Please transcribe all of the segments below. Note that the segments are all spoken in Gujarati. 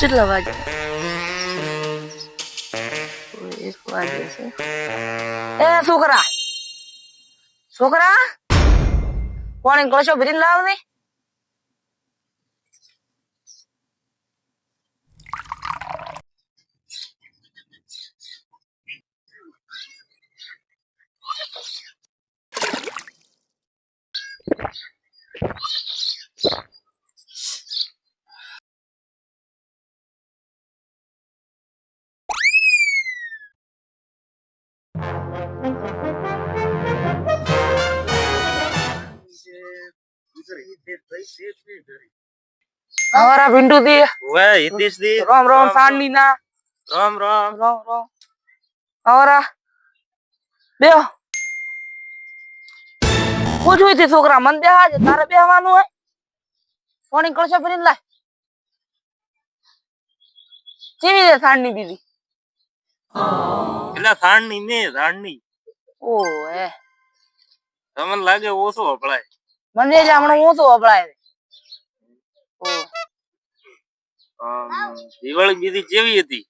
કેટલા વાગે? એક વાગે છે. એ છોકરા! છોકરા! કોણ કળશો ભરીને લાવ ને અમારા પિન્ટુ થી ઓવે હિતેશ દી રામ રામ સાંડી ના રામ રામ રામ રામ અમારા બેહો પૂછવું છે છોકરા મન બેહા છે તારે બેહવાનું હોય કોણે કળશો ભરીને લાય કેવી છે સાંડની બીજી એટલે સાણની ને સાણની ઓ હે. તમને લાગે ઓછો અપડાય મને એટલે હમણાં હું તો વપરાય દિવાળી બીજી કેવી હતી?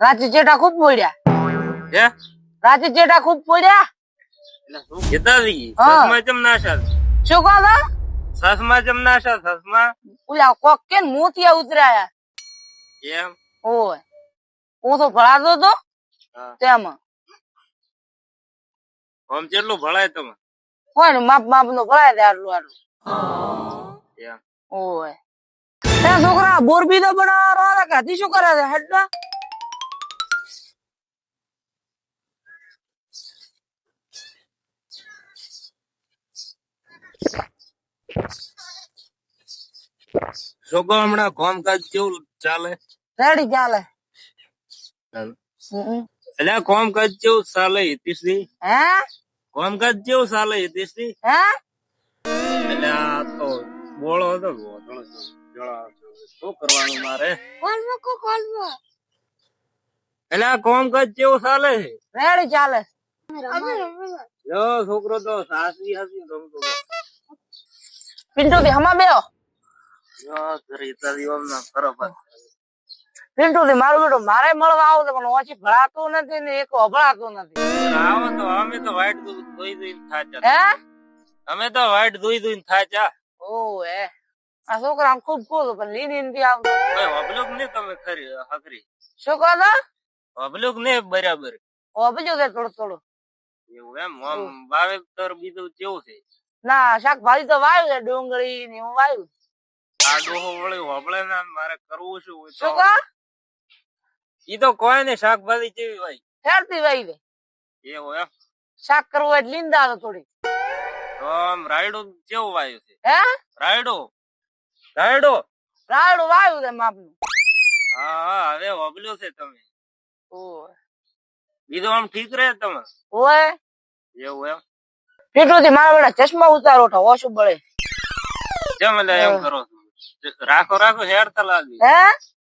રાતે ચેટા ખૂબ પડ્યા હે? રાતે ચેટા ખૂબ પડ્યા શું કેતા હતી. સસમા શું કહો છો? સસમા ચમ નાશા સસમા? ઓલા કોક કે મોતિયા ઉતરાયા? એમ ઓય હું તો ભણાતો તો તેમાં. આમ કેટલું ભળાય તમે? હોય ને માપ માપ નો ભરાય દે આટલું આટલું ઓય છોકરા બોરબી તો બનાવવાનો હતા કે હજી શું કરે છે હેડ છોકરો હમણાં કામકાજ કેવું ચાલે રેડી ચાલે. એટલે કામકાજ કેવું ચાલે હિતેશ હે કામકાજ કેવું ચાલે છે દેશની હે એટલે આ તો બોળો હતો. શું કરવાનું મારે કોલમો કો કોલમો એટલે આ કામકાજ કેવું ચાલે છે રેડી ચાલે જો છોકરો તો સાસરી હસી ગમતો હતો. પિન્ટુ બી હમા બેઓ જો ઘરે હતા દીવામના બરાબર. પિન્ટુ થી મારું બેટું મારે મળવા આવું પણ ઓછી ભળાતું નથી ને એક અભળાતું નથી. આવો તો અમે તો વાઈટ ધોઈ ધોઈને થાચા. હે? અમે તો વાઈટ ધોઈ ધોઈને થાચા. ઓ હે. આ છોકરા ખૂબ ખુશ પણ લીની આવતું. કોઈ વબલુક ને તમે ખરી હકરી. શું કહો છો? વબલુક ને બરાબર. ઓ એ થોડું થોડું. એવું એમ આમ વાવેતર બીજું કેવું છે? ના શાકભાજી તો વાવ્યું છે ડુંગળી ને એવું વાવ્યું આ ડોહો વળી વબળે ને મારે કરવું શું શું કહો? ઈ તો કોઈ ને શાકભાજી કેવી હોય. હેલ્ધી હોય દે એવું એમ? શાક કરવું હોય લીંદા તો થોડી તો આમ રાયડો કેવું વાયુ છે? હે? રાયડો? રાયડો? રાયડો વાયુ છે માપનું હા હા હવે વબલ્યો છે તમે. ઓ બીજો આમ ઠીક રહે તમે ઓય. એવું એમ? પીટું થી મારા બેટા ચશ્મા ઉતારો તો ઓછું બળે. કેમ એટલે એમ કરો છો? રાખો રાખો હેરતા લાગી હે?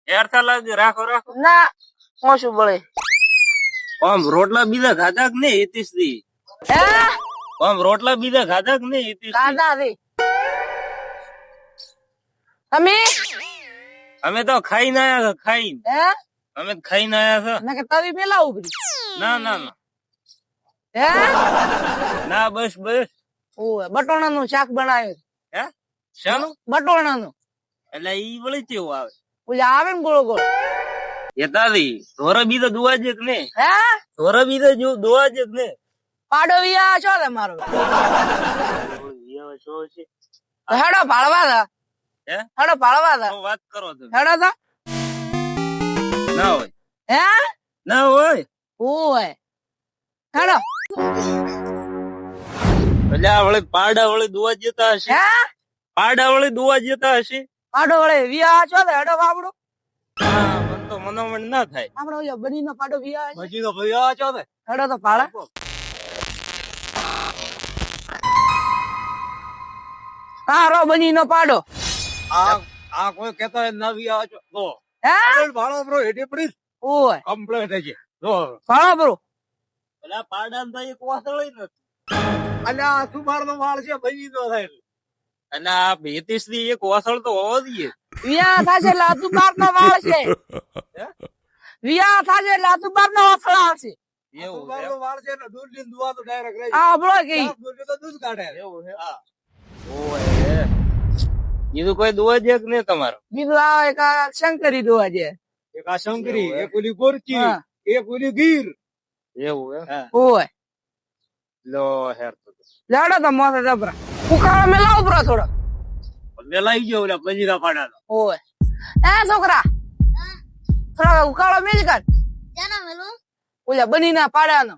હેરતા લાગી રાખો રાખો. ના. ઓછું બળે આમ રોટલા બીજા ખાધા કે નહીં હિતીશથી આમ રોટલા બીજા ખાધા કે નહીં હિતીશ ખાધા રે અમે? અમે તો ખાઈને આયા ખાઈ અમે ખાઈ ના આયા છે. ના કે તવી પેલા ઉભરી ના ના ના. હે? ના બસ બસ. ઓય બટોણા નું શાક બનાવ્યું. હે? શાનું? બટોણા નું એટલે ઈ વળી કેવું આવે? ઓલા આવે ને ગોળો ગોળ. યતાદી ધોરા બીજો દુવા છે કે નહીં? હે? ધોરા બીજો જો દુવા જ કે નહીં? પાડો વિયા છો ને મારો. છે હેડો પાડવા દા. હે? હેડો પાડવા દા. વાત કરો તમે હેડો તો. ના હોય. હે? ના હોય. ઓય હેડો. અલ્યા વળી પાડા વળી દુવા જતા હશે. હે? પાડા વળી દુવા જતા હશે. પાડો વળે વિયા છો ને હેડો બાબડો તો મનોમન ના થાય. આપણે ઓલો બની નો પાડો વિયા ભાઈ આ છો ને હેડો તો પાડા. હા રો બની નો પાડો. આ આ કોઈ કહેતો હોય વિયા છો. તો હે? ભાળો બ્રો હેડી પડી ઓય. કમ્પ્લેટ છે. જો. ભાળો બ્રો એટલે પાડા ને તો એક વાસળી નથી. આ સુમાર નો વાળ છે ભાઈ નો થાય. એટલે આ બેતીસની એક વાસળ તો હોવો જોઈએ વિયા થાશે આતુ બાર ના વાળ છે. વિયા થાશે આતુ બાર ના વાફળા આવશે એવું છે બારનો વાળ છે ને દૂધ લઈને દુવા તો direct રહી આ હબળો ગઈ જાય. દૂધ તો દૂધ કાઢે. એવું છે. હા. ઓય બીજું કોઈ દુવા છે કે નહીં તમારો? બીજું આ એક શંકરી દુવા છે. એક આ શંકરી? એક ઓલી એક ઓલી ગીર. એવું લો હેર તો. લાડો તો મોસે જબરા. ઉકાળો થોડો વેલાઈ ગયો ઓલા પજીરા પાડાનો ઓય. એ છોકરા. થોડા ઉકાળો મેલ કર. જાના મેલો ઓલા બની ના પાડાનો.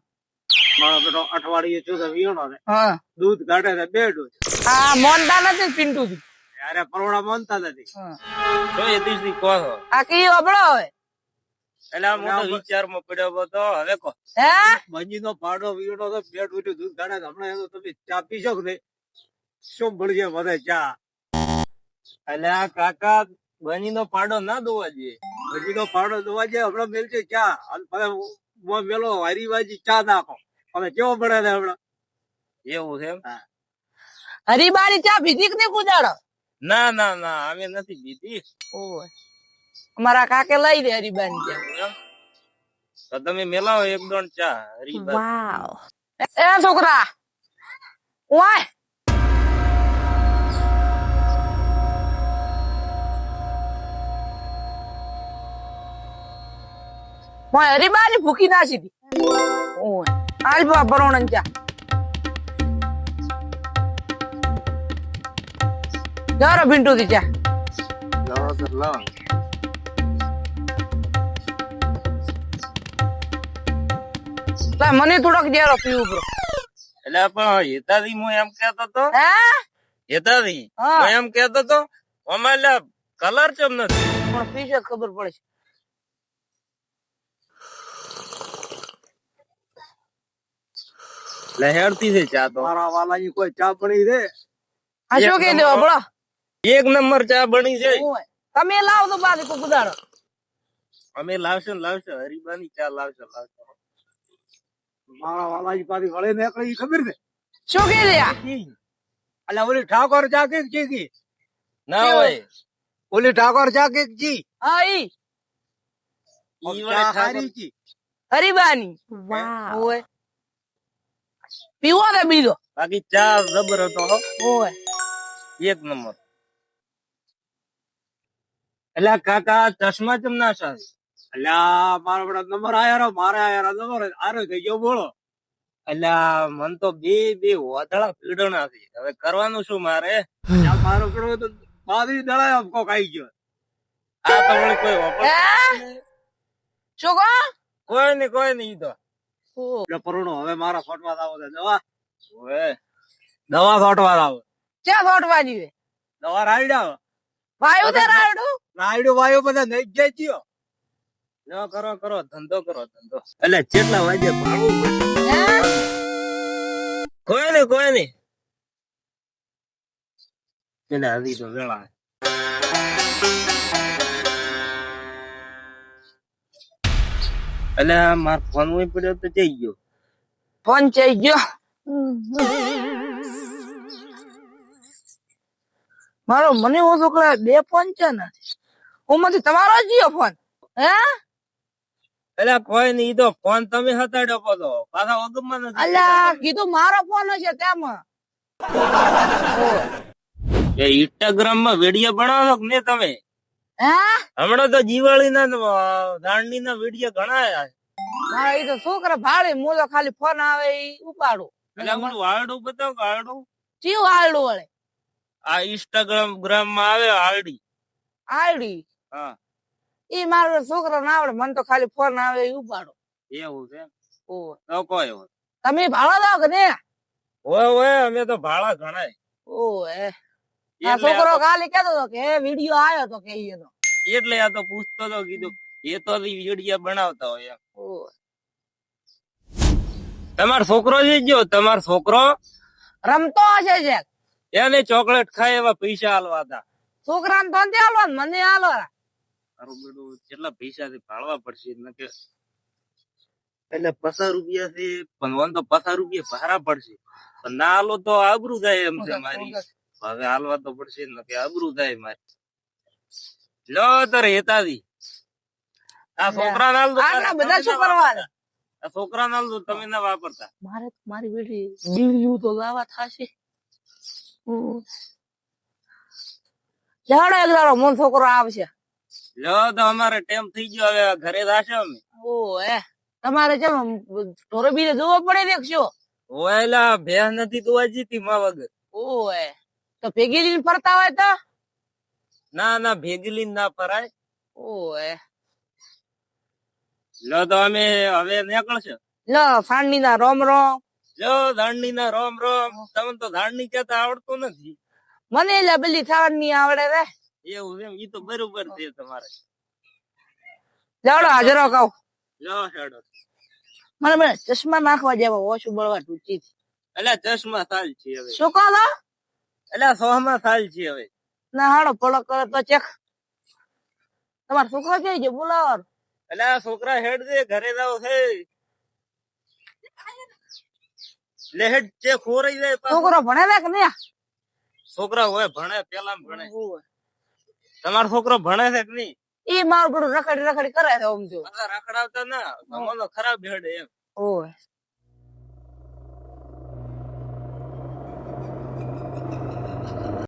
મારો બેટો અઠવાડિયે ચોથે વીણો ને હા. દૂધ કાઢે છે બે ડોઝ આ મોનતા નથી પિન્ટુ થી અરે પરોડા માનતા નથી. તો એ દિવસથી કહો આ કી હબળો હોય. એટલે આ મોટો વિચારમાં પડ્યો હતો. હવે કો હે? મંજી નો પાડો વીણો તો બે ડોઝ દૂધ કાઢે. હમણાં એનો તમે ચા પીશો કે નહીં? શું ભળજે વધે ચા? આ કાકા બની નો પાડો ના દોવા જોઈએ બની નો પાડો દોવા જાય હમણાં મેલશે ચા. અને પછી મોં મેલો વારી વાજી ચા નાખો હવે કેવો પડે ને હમણાં? એવું છે હરીબારી ચા ભીધી કે નહીં કુદાડો? ના ના ના અમે નથી પીધી ઓય. અમારા કાકે લઈ દે હરીબાની ચા? તો તમે મેલાવો એક દોણ ચા હરીબા વાવ. એ છોકરા ઓય પરોણ ચા જારો પિન્ટુ થી ચા લાવો લા મને થોડોક જેરો પીવું બ્રો એટલે પણ હેતાથી હું એમ કેતો તો હે? હેતાથી હા. એમ કેતો તો એટલે કલર ચમ નથી? પણ પીશે ખબર પડે હેડતી છે ચા તો. મારા વાલાની કોઈ ચા પડી રે આ શું કહી દેવા બોલો એક નંબર ચા બની છે. તમે લાવ તો બાદ કો કુદાડો અમે લાવશું ને લાવશું હરીબાની ચા લાવશું લાવશું. મારા વાલાજી પાછી વળે નીકળી ખબર છે? શું કે દે અલે અલ્યા ઓલી ઠાકોર ચા કે જી કી? ના હોય. ઓલી ઠાકોર ચા કે જી હા ઈ. ઈ ચા વાળી હરીબાની. વાહ. ઓય પીવો ને બીજો. બાકી ચા રબર હતો હો. ઓય. એક નંબર. એટલે કાકા ચશ્મા ચમ ના સાસ એટલે મારો બધા નંબર આયા મારે આયા નંબર આરો થઈ ગયો બોલો. એટલે મન તો બે બે વાદળા પીડો નથી હવે કરવાનું શું મારે? આ મારો પીડો તો બાદરી દળાય કોક આઈ ગયો. આ તમને કોઈ વાપર શું કહો? કોઈ નહીં કોઈ નહીં તો. એટલે પરુણો હવે મારા ફોટવા આવો છે. દવા? હવે દવા ફોટવા આવો ક્યાં છોટવાની છે? દવા રાયડા વાયુ તે રાયડું? રાયડું વાયુ બધા નઈ જાય ચિયો ન કરો કરો ધંધો કરો ધંધો. એટલે જેટલા વાગે ભાડું કોઈ નહીં કોઈ ને એટલે હજી તો વેળા. એટલે માર ફોન પડ્યો તો જઈ ગયો. ફોન જઈ ગયો? મારો મને હું છોકરા બે ફોન છે ને. ઓમાંથી તમારો જ ગયો ફોન હે? એટલે કોઈ નહીં તો ફોન તમે હતાડ્યો પડો પાછા ઓગમમાં નથી અલ્યા કીધું મારો ફોન હશે તેમાં. એ ઇન્સ્ટાગ્રામમાં વીડિયો બનાવો કે નહીં તમે? હે હમણાં તો દિવાળી ના દાંડી ના વીડિયો ઘણા આવ્યા એ તો છોકરા ભાડે હું તો ખાલી ફોન આવે એ ઉપાડું. એટલે હમણાં વાળડું બતાવો વાળડું ચિયું વાળડું વળે? આ ઇન્સ્ટાગ્રામ ગ્રામમાં આવે આરડી આરડી હા. એ મારો છોકરો ના આવડે મને તો ખાલી ફોન આવે એ ઉપાડો. એવું છે ઓ તો કોઈ હોય તમે ભાડા દો કે ને ઓય ઓય અમે તો ભાડા ગણાય એ આ છોકરો ખાલી કેતો હતો કે વીડિયો આવ્યો તો કે ઈ એનો એટલે આ તો પૂછતો તો કીધું એ તો વીડિયો બનાવતા હોય એમ. તમારો છોકરો છે જો તમારો છોકરો રમતો હશે છે એને ચોકલેટ ખાય એવા પૈસા આલવા હતા. છોકરાને તો નથી હાલવા ને મને હાલો તારું બેડું કેટલા પૈસા થી ભાળવા પડશે નકે એટલે પચાસ રૂપિયા થી પણ તો પચાસ રૂપિયા ભારા પડશે. પણ ના હાલો તો આબરૂ જાય એમ છે મારી. હવે હાલવા તો પડશે કે અબરું થાય મારે. લો તો રેતાજી આ છોકરા નાલ આટલા બધા આ છોકરા નાલ તમે ના વાપરતા. મારે મારી બેટી બીડીયું તો લાવા થશે. જાડો એક દાડો મન છોકરો આવશે. લો તો અમારે ટેમ થઈ ગયો હવે ઘરે જાશે અમે. ઓ હે. તમારે જેમ ઢોરો બીને જોવો પડે ને શું. ઓયલા ભેહ નથી તો જીતી મા વગર. ઓ હે. તો ભેગી લઈને ફરતા હોય તો? ના ના ભેગલી ના ફરાય. ઓય. લો તો અમે હવે નીકળશું. લો ફાંડી ના રોમ રોમ લો ધાણની ના રોમ રોમ તમને તો ધાણની કહેતા આવડતું નથી. મને એટલે બધી થાવડ આવડે રે. એવું એમ ઈ તો બરોબર છે તમારે. જાડો હાજરો કહું. લો હેડો મને મને ચશ્મા નાખવા જેવા ઓછું બળવા તૂટી એટલે ચશ્મા સાલ છે હવે. શું કહો છો? એટલે સોહમાં સાલ છે હવે. ના હાડો પડક કરે તો ચેક. તમારો છોકરો છે? જે બોલાવો. એટલે છોકરા હેડ દે ઘરે જાવ છે લે હેડ જે ખોરાઈ જાય છોકરો ભણે લે કે નહીં? છોકરા હોય ભણે પેલા ભણે. તમારો છોકરો ભણે છે કે નહીં? એ મારું બધું રખડી રખડી કરે છે આમ જો રખડાવતા ના તમારો ખરાબ હેડ એમ. ઓય.